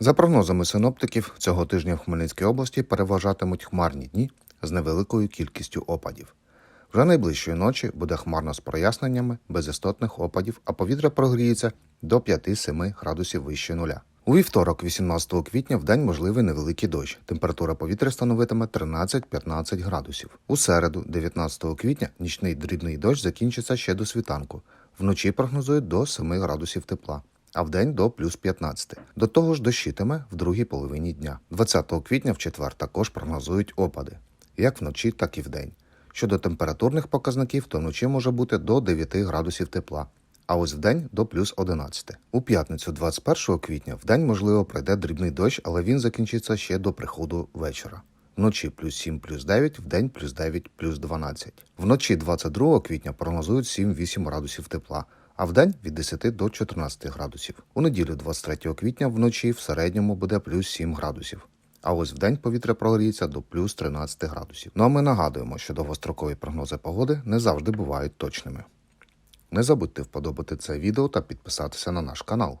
За прогнозами синоптиків, цього тижня в Хмельницькій області переважатимуть хмарні дні з невеликою кількістю опадів. Вже найближчої ночі буде хмарно з проясненнями, без істотних опадів, а повітря прогріється до 5-7 градусів вище нуля. У вівторок, 18 квітня, в день можливий невеликий дощ. Температура повітря становитиме 13-15 градусів. У середу, 19 квітня, нічний дрібний дощ закінчиться ще до світанку. Вночі прогнозують до 7 градусів тепла, а вдень до плюс 15. До того ж дощитиме в другій половині дня. 20 квітня в четвер також прогнозують опади, як вночі, так і вдень. Щодо температурних показників, то вночі може бути до 9 градусів тепла, а ось вдень до плюс 11. У п'ятницю, 21 квітня, вдень можливо пройде дрібний дощ, але він закінчиться ще до приходу вечора. Вночі плюс 7, плюс 9, вдень плюс 9, плюс 12. Вночі 22 квітня прогнозують 7-8 градусів тепла, а вдень від 10 до 14 градусів. У неділю 23 квітня вночі в середньому буде плюс 7 градусів. А ось вдень повітря прогріється до плюс 13 градусів. Ну а ми нагадуємо, що довгострокові прогнози погоди не завжди бувають точними. Не забудьте вподобати це відео та підписатися на наш канал.